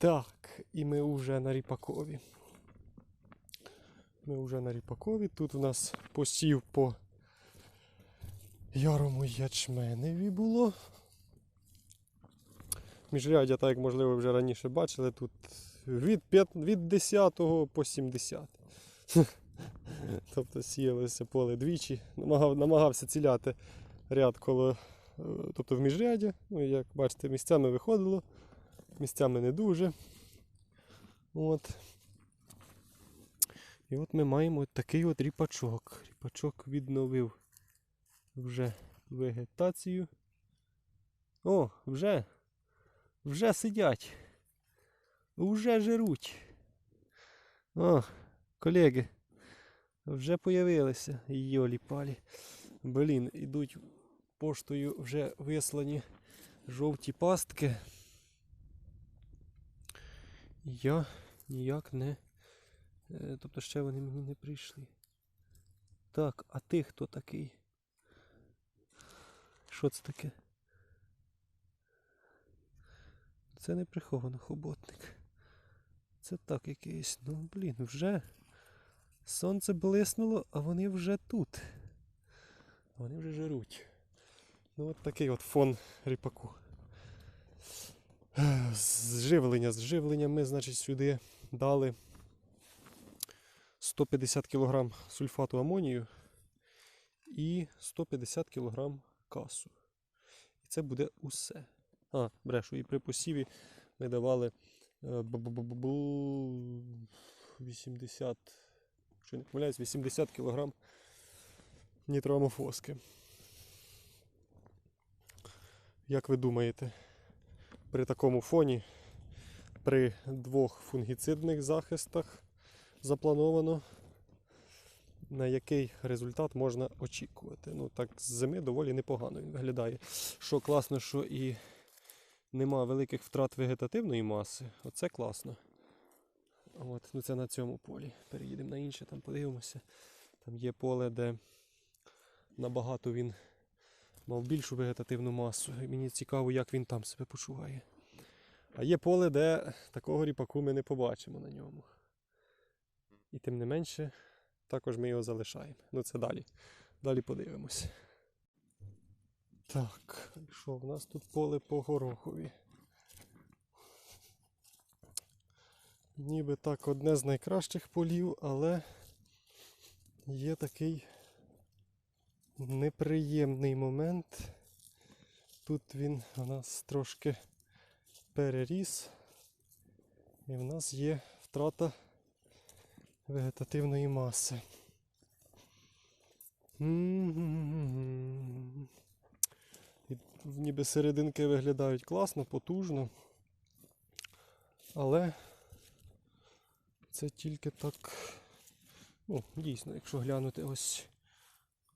Так, і ми вже на Ріпакові. Ми вже на Ріпакові. Тут у нас посів по ярому ячменеві було. Міжрядя, так як можливо вже раніше бачили, тут від, п'ят- від 10 по 70. Тобто сіялося поле двічі. Намагав, намагався ціляти ряд коло, е, тобто в міжряді. Ну, як бачите, місцями виходило, місцями не дуже. От. І от ми маємо такий от ріпачок. Ріпачок відновив вже вегетацію. О, вже. Вже сидять. Вже жируть. О, колеги. Вже появилися. Йолі палі. Блін, ідуть поштою вже вислані жовті пастки. Я ніяк не. е, Тобто ще вони мені не прийшли. Так, а ти хто такий? Що це таке? Це не приховано хоботник. Це так якийсь. Ну, блін, вже сонце блиснуло, а вони вже тут. Вони вже жируть. Ну от такий от фон ріпаку. Зживлення. Зживлення ми, значить, сюди дали 150 кг сульфату амонію і 150 кг касу. І це буде усе. А, брешу, і при посіві ми давали е, 80, якщо не помиляюсь, 80 кг нітроамофоски. Як ви думаєте, при такому фоні, при двох фунгіцидних захистах заплановано, на який результат можна очікувати? Ну так, з зими доволі непогано він виглядає. Що класно, що і нема великих втрат вегетативної маси. Оце класно. От, ну це на цьому полі. Переїдемо на інше, там подивимося. Там є поле, де набагато він мав більшу вегетативну масу. І мені цікаво, як він там себе почуває. А є поле, де такого ріпаку ми не побачимо на ньому. І тим не менше, також ми його залишаємо. Ну це далі. Далі подивимося. Так, що в нас тут поле по горохові? Ніби так одне з найкращих полів, але є такий неприємний момент. Тут він у нас трошки переріс, і в нас є втрата вегетативної маси. І ніби серединки виглядають класно, потужно. Але це тільки так. Ну, дійсно, якщо глянути ось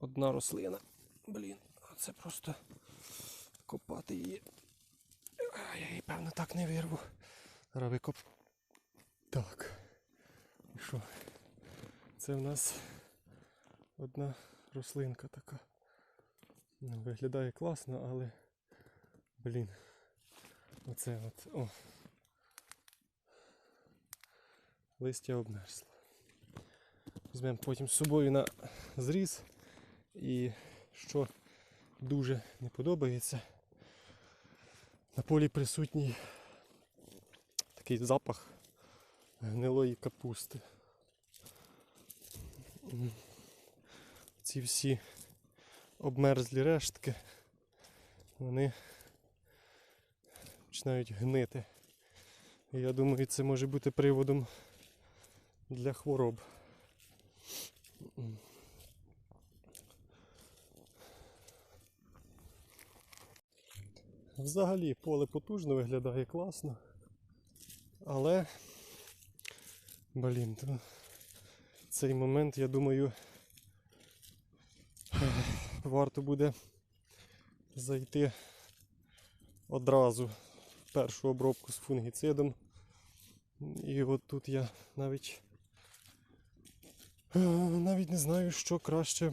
одна рослина. Блін, це просто копати її. А, Я її, певно, так не вирву. Зараз викоп. Так. І що? Це в нас одна рослинка така. Ну, виглядає класно, але. Блін. Оце от. О. Листя обмерзло. Візьмемо потім з собою на зріз. І що дуже не подобається, на полі присутній такий запах гнилої капусти. Ці всі обмерзлі рештки, вони починають гнити. І я думаю, це може бути приводом для хвороб. Взагалі поле потужно виглядає класно. Але, блін, то цей момент, я думаю, варто буде зайти одразу в першу обробку з фунгіцидом. І от тут я навіть е, навіть не знаю, що краще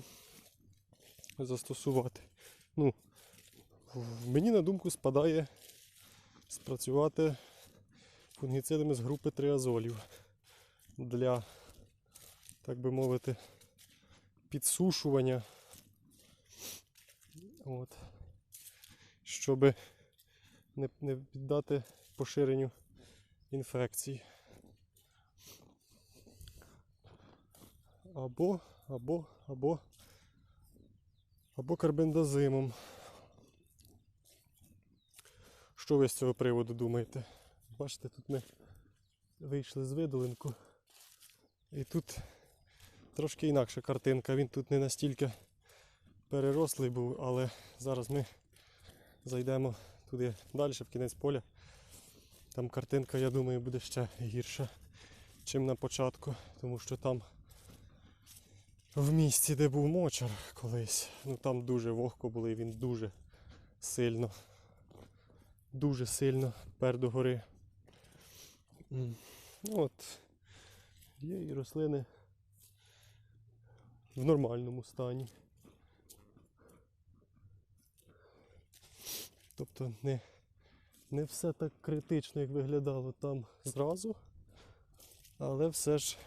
застосувати. Ну, мені на думку спадає спрацювати фунгіцидами з групи триазолів для, так би мовити, підсушування. От. Щоб не, не піддати поширенню інфекцій. Або, або, або, або карбендазимом. Що ви з цього приводу думаєте? Бачите, тут ми вийшли з видолинку. І тут трошки інакша картинка. Він тут не настільки перерослий був, але зараз ми зайдемо туди далі, в кінець поля. Там картинка, я думаю, буде ще гірша, чим на початку, тому що там в місці, де був мочар колись, ну там дуже вогко було і він дуже сильно, дуже сильно пер до гори. Ну от, є і рослини в нормальному стані. Тобто не, не все так критично, як виглядало там зразу, але все ж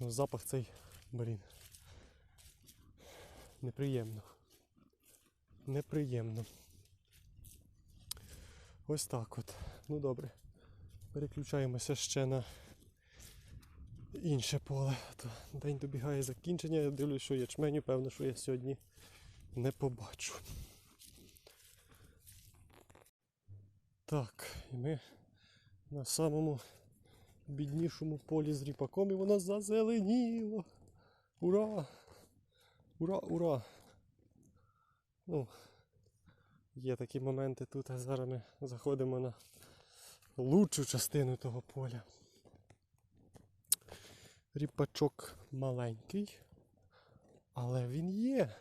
ну, запах цей, блін, неприємно. Неприємно. Ось так от. Ну добре. Переключаємося ще на інше поле. То день добігає закінчення. Я дивлюсь, що ячменю, певно, що я сьогодні не побачу. Так, і ми на самому біднішому полі з ріпаком і воно зазеленіло. Ура! Ура, ура! Ну, є такі моменти тут, а зараз ми заходимо на лучшу частину того поля. Ріпачок маленький, але він є.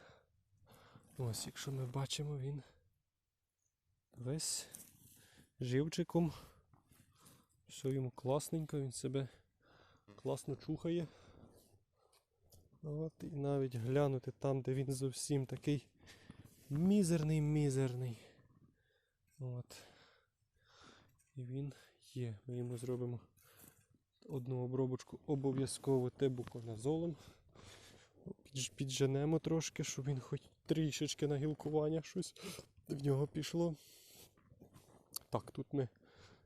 Ось, якщо ми бачимо, він весь живчиком. Все йому класненько, він себе класно чухає. От, і навіть глянути там, де він зовсім такий мізерний, мізерний. От. І він є. Ми йому зробимо одну обробочку обов'язково тебуконазолом. Підж- Підженемо трошки, щоб він хоч трішечки на гілкування щось в нього пішло. Так, тут ми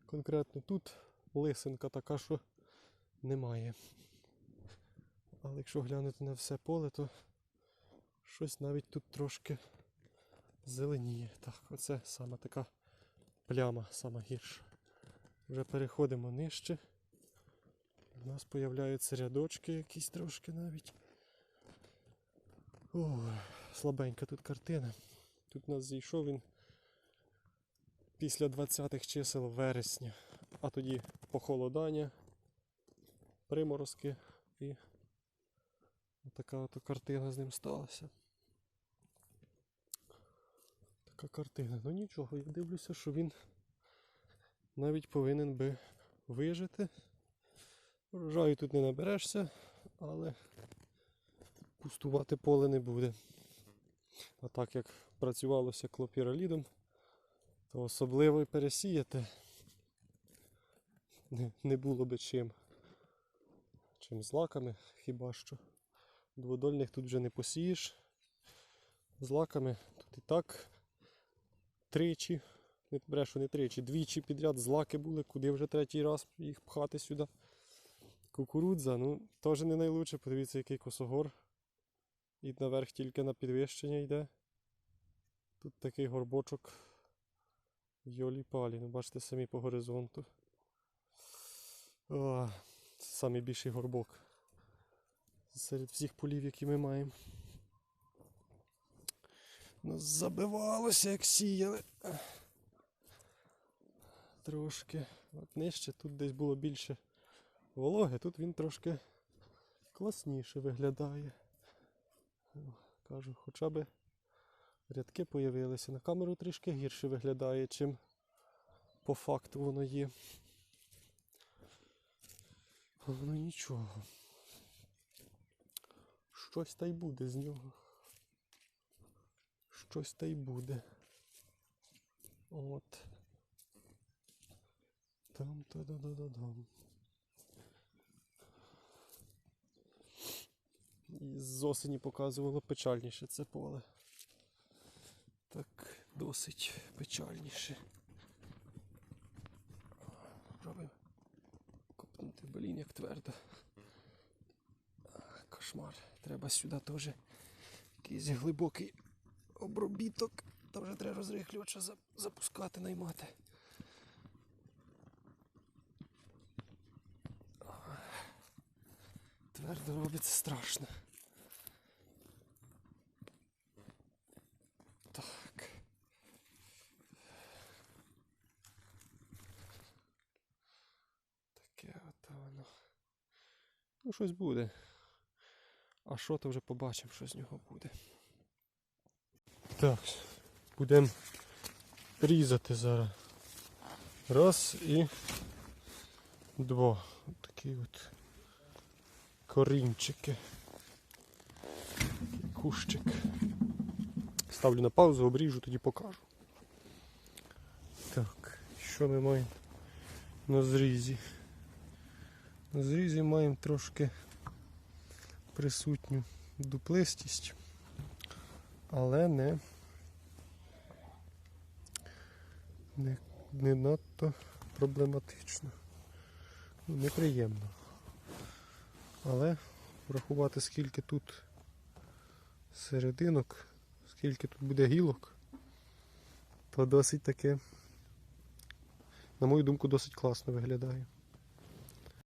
конкретно тут лисинка така, що немає. Але якщо глянути на все поле, то щось навіть тут трошки зеленіє. Так, оце саме така пляма, сама гірша. Вже переходимо нижче. У нас появляються рядочки якісь трошки навіть. Ой, слабенька тут картина. Тут нас зійшов він після 20-х чисел вересня, а тоді похолодання, приморозки і така от картина з ним сталася. Така картина. Ну нічого, я дивлюся, що він навіть повинен би вижити. Врожаю тут не наберешся, але пустувати поле не буде. А так як працювалося клопіролідом, то особливо й пересіяти не було би чим. Чим з лаками, хіба що. Дводольних тут вже не посієш. З лаками тут і так тричі, не брешу, не тричі, двічі підряд злаки були, куди вже третій раз їх пхати сюди. Кукурудза, ну, теж не найлучше, подивіться, який косогор. І наверх тільки на підвищення йде. Тут такий горбочок йолі палі. Ну, бачите самі по горизонту. О, це найбільший горбок серед всіх полів, які ми маємо. Ну, забивалося, як сіяли. Трошки. От нижче тут десь було більше вологи, тут він трошки класніше виглядає. Кажу, хоча б рядки появилися. На камеру трішки гірше виглядає, чим по факту воно є. Ну нічого. Щось та й буде з нього. Щось та й буде. От. Там та да да да дам І з осені показувало печальніше це поле. Так, досить печальніше. Пробуємо копнути, блін, як твердо. Кошмар. Треба сюди теж якийсь глибокий обробіток. Та вже треба розрихлювача запускати, наймати. Твердо робиться страшно. Так. Таке от воно. Ну, щось буде. А що то вже побачимо, що з нього буде. Так, будемо різати зараз. Раз і два. Такі от корінчики. Такий Кущик. Ставлю на паузу, обріжу, тоді покажу. Так, що ми маємо на зрізі? На зрізі маємо трошки присутню дуплистість, але не, не, не надто проблематично. Ну, неприємно. Але врахувати, скільки тут серединок, скільки тут буде гілок, то досить таке, на мою думку, досить класно виглядає.